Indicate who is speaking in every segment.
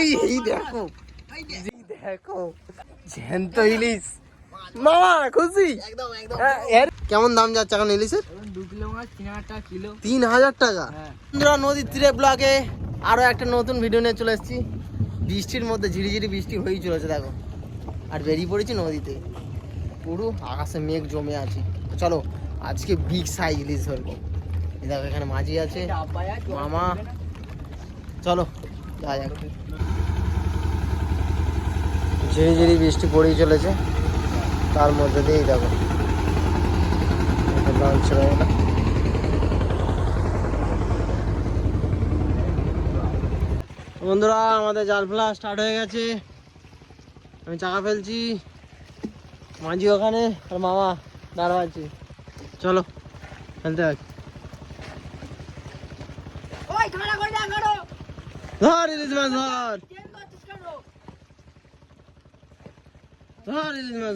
Speaker 1: এই এই দেখো। এই দেখো। জ্যান্ত ইলিশ। মামা খুশি?
Speaker 2: একদম একদম।
Speaker 1: হ্যাঁ, এর কেমন দাম যাচ্ছে এখন ইলিশের?
Speaker 2: তিন হাজার টাকা হ্যাঁ।
Speaker 1: বন্ধুরা নদীর তীরে ব্লগে আরও একটা নতুন ভিডিও নিয়ে চলে এসেছি। বৃষ্টির মধ্যে ঝিরিঝিরি বৃষ্টি হয়েই চলেছে দেখো। আর বেরিয়ে পড়েছি নদীতে। পুরো আকাশে মেঘ জমে আছে। চলো আজকে বিগ সাইজ ইলিশ ধরবো। দেখো এখানে মাঝি আছে। মামা। চলো। ঝিরি ঝিরি বৃষ্টি পড়েই চলেছে। তার মধ্যে দিয়েই লঞ্চ বন্ধুরা, আমাদের জাল ফেলা স্টার্ট হয়ে গেছে। আমি চাকা ফেলছি। মাঝি ওখানে, আর মামা দাঁড়াচ্ছি চলো, ফেলতে থাকি ধর ইলিশ মাছ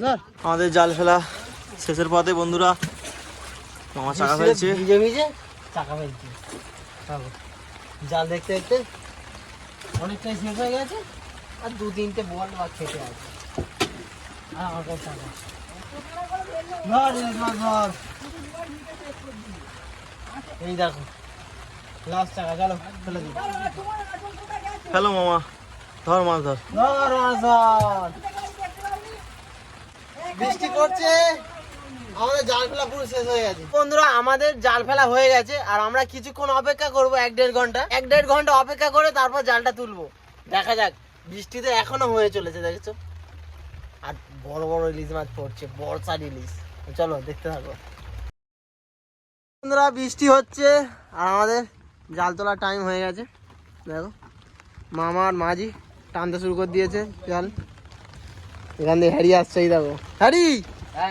Speaker 1: ধর আমাদের জাল ফেলা শেষের পথে বন্ধুরা। মামা চাকা ফেলছে। ভিজে ভিজে চাকা ফেলছে। জাল দেখতে দেখতে অনেকটাই শেষ হয়ে গেছে আর দু তিনটে বল বা খেতে আছে আর আমার কাছে চাকা। ধর ইলিশ মাছ ধর এই দেখো। লাস্ট চাকা চলো ফেলে দিই হ্যালো মামা ধর মাছ ধর। ধর মাছ ধর। বৃষ্টি করছে আমাদের জাল ফেলা পুরো শেষ হয়ে গেছে। বন্ধুরা আমাদের জাল ফেলা হয়ে গেছে আর আমরা কিছুক্ষণ অপেক্ষা করব এক দেড় ঘণ্টা। এক দেড় ঘণ্টা অপেক্ষা করে তারপর জালটা তুলবো। দেখা যাক বৃষ্টি তো এখনও হয়ে চলেছে দেখেছ? আর বড় বড় ইলিশ মাছ পড়ছে বর্ষার ইলিশ। চলো দেখতে থাকো। বন্ধুরা বৃষ্টি হচ্ছে আর আমাদের জাল তোলার টাইম হয়ে গেছে। দেখো মামা আর মাঝি টানতে শুরু করে দিয়েছে জাল। এখান থেকে হ্যারি আসছে এই দেখো। হ্যারি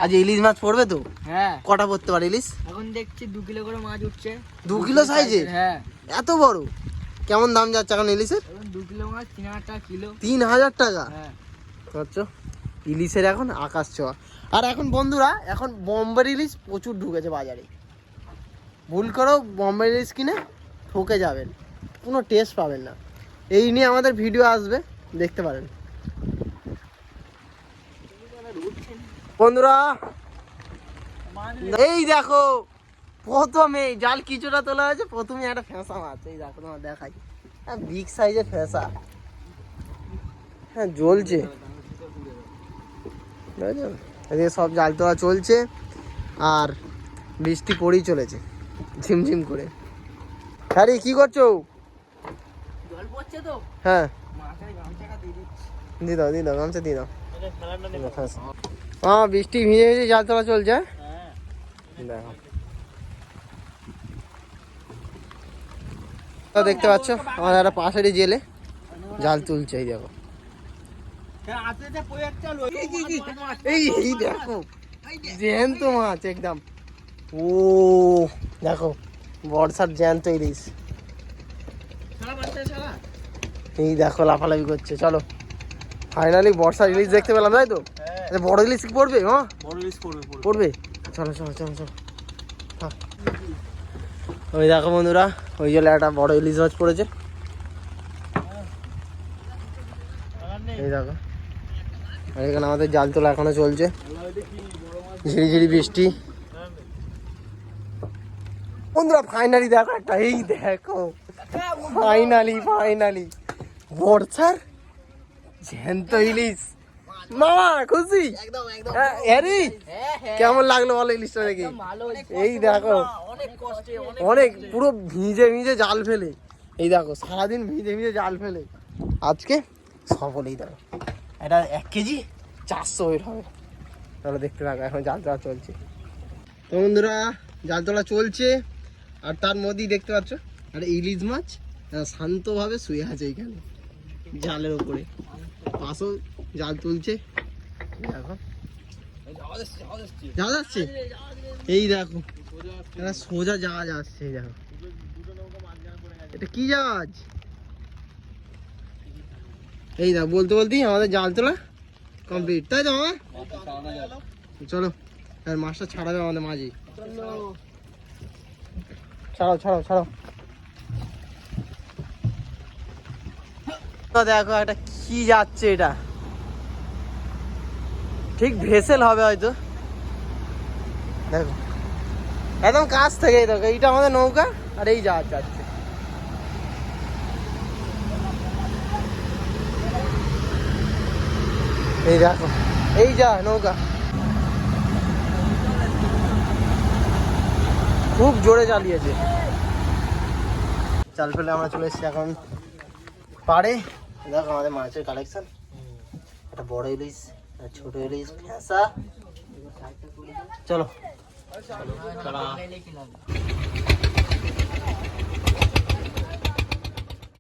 Speaker 1: আজ ইলিশ মাছ পড়বে তো?
Speaker 2: হ্যাঁ।
Speaker 1: কটা পড়তে পারে ইলিশ?
Speaker 2: এখন দেখছি দু কিলো করে মাছ উঠছে।
Speaker 1: দু কিলো সাইজের
Speaker 2: হ্যাঁ।
Speaker 1: এত বড়? কেমন দাম যাচ্ছে এখন ইলিশের?
Speaker 2: দু কিলো মাছ তিন হাজার টাকা কিলো।
Speaker 1: তিন হাজার টাকা?
Speaker 2: হ্যাঁ।
Speaker 1: বুঝছ ইলিশের এখন আকাশ ছোঁয়া। আর এখন বন্ধুরা এখন বম্বের ইলিশ প্রচুর ঢুকেছে বাজারে। ভুল করো বম্বের ইলিশ কিনে ঠকে যাবেন, কোনো টেস্ট পাবেন না। এই নিয়ে আমাদের ভিডিও আসবে, দেখতে পারেন। বন্ধুরা, এই দেখো, প্রথমে জাল কিছুটা তোলা হয়েছে, প্রথমে একটা ফেঁসা মাছ। এই দেখো, তোমার দেখাই। হ্যাঁ বিগ সাইজের ফেঁসা। হ্যাঁ জ্বলছে? এদিকে সব জাল তোলা চলছে, আর বৃষ্টি পড়েই চলেছে, ঝিমঝিম করে। হ্যাঁ রে, কি করছ?
Speaker 2: জল পড়ছে তো।
Speaker 1: হ্যাঁ।
Speaker 2: দিয়ে
Speaker 1: দিয়ে দাও দিয়ে দাও গামছা দিয়ে দাও। হ্যাঁ বৃষ্টি ভিজে ভিজে জাল তোলা চলছে? হ্যাঁ?
Speaker 2: হ্যাঁ
Speaker 1: দেখো। তো দেখতে পাচ্ছ আমাদের একটা পাশেরই জেলে জাল তুলছে এই দেখো। এই এই দেখো। জ্যান্ত মাছ একদম। ও দেখো। বর্ষার জ্যান্ত ইলিশ। এই দেখো লাফালাফি করছে চলো। ফাইনালি বর্ষার ইলিশ দেখতে পেলাম তাই তো? আচ্ছা, বড় ইলিশ কি পড়বে হ্যাঁ?
Speaker 2: বড় করবে
Speaker 1: পড়বে চলো চলো চলো চলো। ওই দেখো বন্ধুরা ওই জলে একটা বড় ইলিশ মাছ পড়েছে। এই দেখো। এখানে আমাদের জাল তোলা এখনও চলছে। ঝিরি ঝিরি বৃষ্টি। বন্ধুরা ফাইনালি দেখো একটা এই দেখো। ফাইনালি ফাইনালি বর্ষার জ্যান্ত ইলিশ। মামা খুশি? হ্যাঁ, হ্যারি?
Speaker 2: হ্যাঁ হ্যাঁ।
Speaker 1: কেমন লাগল বলো ইলিশটা দেখি? এই দেখো।
Speaker 2: অনেক কষ্টে অনেক
Speaker 1: অনেক পুরো ভিজে ভিজে জাল ফেলে। এই দেখো সারাদিন ভিজে ভিজে জাল ফেলে। আজকে সফল এই দেখো। এটা এক কেজি চারশো ওয়েট হবে। তাহলে দেখতে থাকো এখন জাল তোলা চলছে। তো বন্ধুরা জাল তোলা চলছে। আর তার মধ্যেই দেখতে পাচ্ছ, আর ইলিশ মাছ শান্তভাবে শুয়ে আছে এইখানে, জালের ওপরে পাশেও জাল তুলছে। দেখো। জাহাজ আসছে এই দেখো। একটা সোজা জাহাজ আসছে এই দেখো। এটা কি জাহাজ? এই দেখো, বলতে বলতেই আমাদের জাল তোলা কমপ্লিট তাই তো চলো, আর মাছটা ছাড়াবে আমাদের মাঝি ছাড়াও ছাড়াও ছাড়াও। দেখো একটা কি যাচ্ছে এটা। ঠিক ভেসেল হবে হয়তো। দেখো। একদম কাছ থেকেই দেখো, এইটা আমাদের নৌকা, আর এই জাহাজ যাচ্ছে। এই দেখো, এই যা নৌকা। খুব জোরে চালিয়েছে। চাল ফেলে আমরা চলে এসেছি এখন পাড়ে। দেখো আমাদের মাছের কালেকশন একটা বড় ইলিশ ছোট ইলিশ, ফ্যাঁসা। চলো।